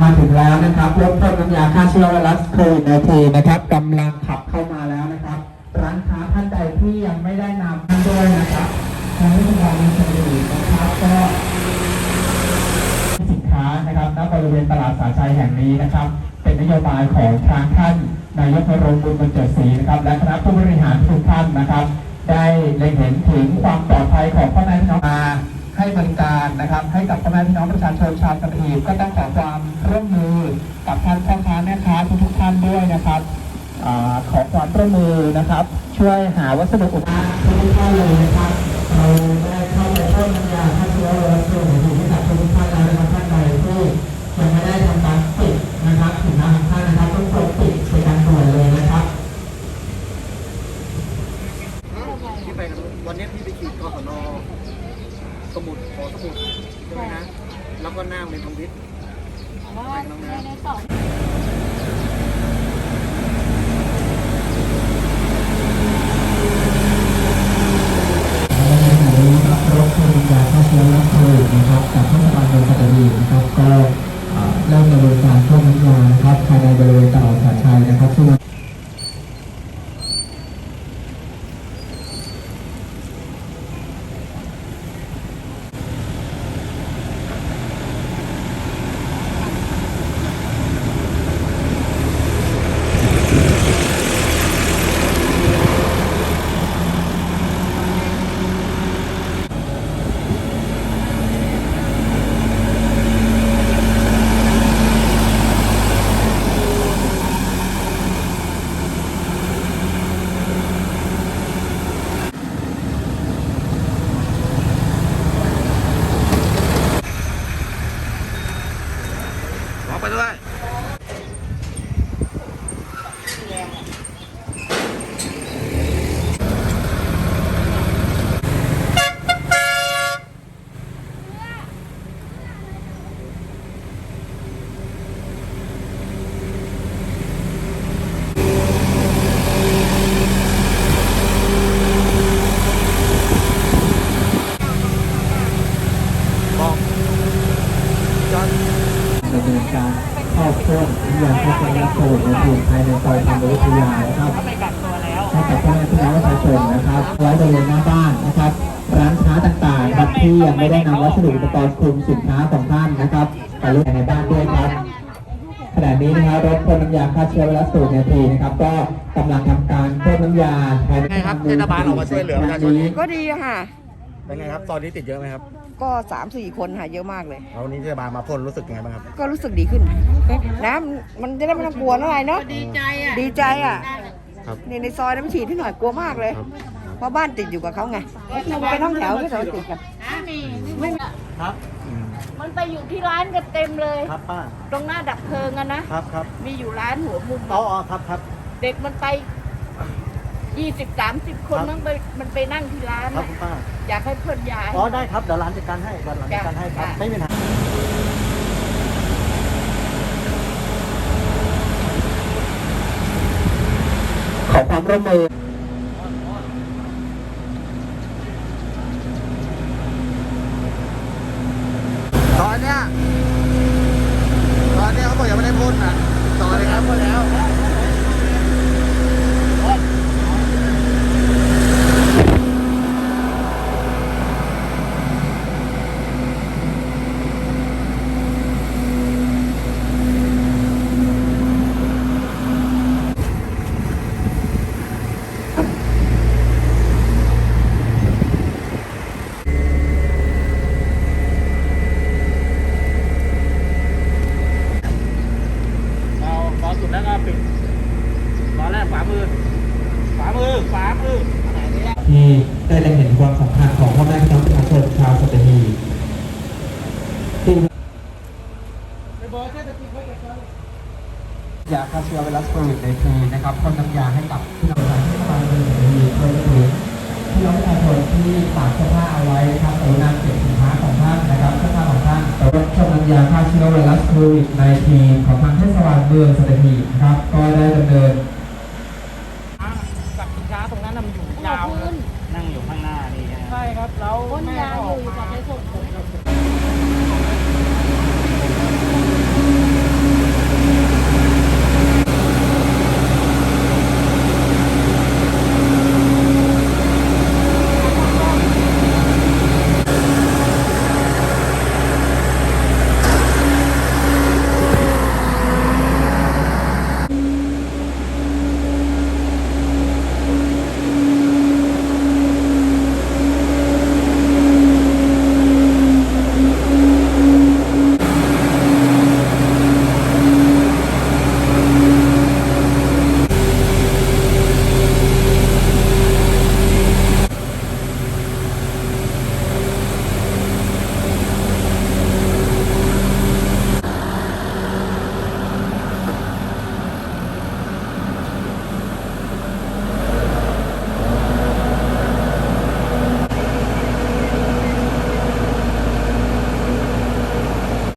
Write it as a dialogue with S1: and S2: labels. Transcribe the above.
S1: มาถึงแล้วนะครับรถพ่นน้ำยาฆ่าเชื้อไวรัสโควิด 19 นะครับกำลังขับเข้ามาแล้วนะครับ ร้านค้าท่านใดที่ยังไม่ได้นำท่านด้วยนะครับทางรัฐบาลมีเสนอนะครับก็สินค้านะครับณบริเวณตลาดสาชัยแห่งนี้นะครับ เป็นนโยบายของทางท่านนายกนรงบุญบรรเจิดศรีนะครับ และคณะผู้บริหารทุกท่านนะครับ ได้เล็งเห็นถึงความปลอดภัยของพ่อแม่พี่น้องมา ให้บริการนะครับ ให้กับพ่อแม่พี่น้องประชาชนชาวสัตหีบก็ต้องขอความร่วมมือกับท่านพ่อค้าแม่ค้าทุกๆท่านด้วยนะครับอขอความร่วมมือนะครับ ช่วยหาวัสดุอุปกรณ์ทุกท่านเลยนะครับเราได้เข้าไปพ่นน้ำยาฆ่าเชื้อไวรัสโควิดให้กับทุกท่านแล้วนะครับท่านใดที่ยังไม่ได้ทำการปิดนะครับสินค้าของท่านนะครับต้องกดปิดเป็นการด่วนเลยนะครับ
S2: ที่ไปกันวันนี้พี่ไปฉีดกศนสมุดขอสมุดใช่ไหมนะ แล้วก็หน้าเป็นทวิต
S3: ว่าในในสอง
S1: รถพยาฆ่าเชื้อและโควิดนะครับจากเทศบาลเมืองปัตตานีนะครับก็เอ่อเริ่มดำเนินการพ่นน้ำยานะครับภายในบริเวณตลาดสาชัยนะครับซึ่ง
S2: ขอไปด้วย บอกจอน
S1: ดำเนินการเข้าพ่นน้ำยาฆ่าเชื้อและโควิดในพื้นภายในซอยธรรมวิทยานะครับให้กับพ่อแม่พี่น้องประชาชนนะครับไว้บริเวณหน้าบ้านนะครับ ร้านค้าต่างๆครับที่ยังไม่ได้นำวัสดุอุปกรณ์คลุมสินค้าของท่านนะครับไปลงในบ้านด้วยครับขณะนี้นะครับรถพ่นน้ำยาฆ่าเชื้อไวรัสโควิด19นะครับ ก็กำลังทำการพ่นน้ำยาภายใน
S2: ไงครับเทศบาลออกมาช่วยเหลือประชาชน
S4: ก็ดีอะค่ะ
S2: เป็นไงครับ ตอนนี้ติดเยอะไหมครับ
S4: ก็สามสี่คนค่ะเยอะมากเลย
S2: แล้ววันนี้เทศบาลมาพ่นรู้สึกยังไงบ้างครับ
S4: ก็รู้สึกดีขึ้น น้ำมันจะได้ไม่ต้องกลัวอะไรเนาะดีใจอะดีใจอะ
S2: ครับ
S4: นี่ในซอยน้ำฉีดพี่หน่อยกลัวมากเลย
S2: ครับ
S4: เพราะบ้านติดอยู่กับเขาไงเป็นห้องแถวไม่สามารถติดกัน
S3: ไม่
S2: ครับอืม
S3: มันไปอยู่ที่ร้านกันเต็มเลย
S2: ครับป้า
S3: ตรงหน้าดับเพลิงอะนะ
S2: ครับครับ
S3: มีอยู่ร้านหัวมุม
S2: อ๋ออ๋อครับครับ
S3: เด็กมันไป ยี่สิบสามสิบคน
S2: ครับ
S3: มันไปมันไปนั่งที่ร้าน
S2: ครับ
S3: น่ะ
S2: คุณป้า
S3: อยากให้เพื่อนยาย
S2: อ๋อได้ครับเดี๋ยวร้านจัดการให้เดี๋ยวร้านจัดการให้ครับ
S3: จ้ะ
S2: ไม่มีปัญหา
S1: ขอความร่วมมือ
S2: ตอนเนี้ยตอนเนี้ยเขาบอกยังไม่ได้พ่นนะตอนนี้ครับพ่นแล้ว เราขอสุดแล้วก็ปิดตอนแรกฝามือ ฝามือ ฝามือ
S1: ที่ได้เล็งเห็นความสำคัญของพ่อแม่พี่น้องประชาชนชาวสัตหีบที่ยาฆ่าเชื้อไวรัสโควิดในปีนะครับพ่นน้ำยาให้กับพี่น้องประชาชนที่มาเป็นสัตหีโดยเฉพาะพี่น้องประชาชนที่ฝากเสื้อผ้าเอาไว้นะครับกรุณาเก็บสินค้าของท่านนะครับเสื้อผ้าของท่านรถพ่นน้ำยาฆ่าเชื้อไวรัสโควิดในปีของทางเทศบาลเมืองสัตหีบนะครับก็ได้ดำเนิน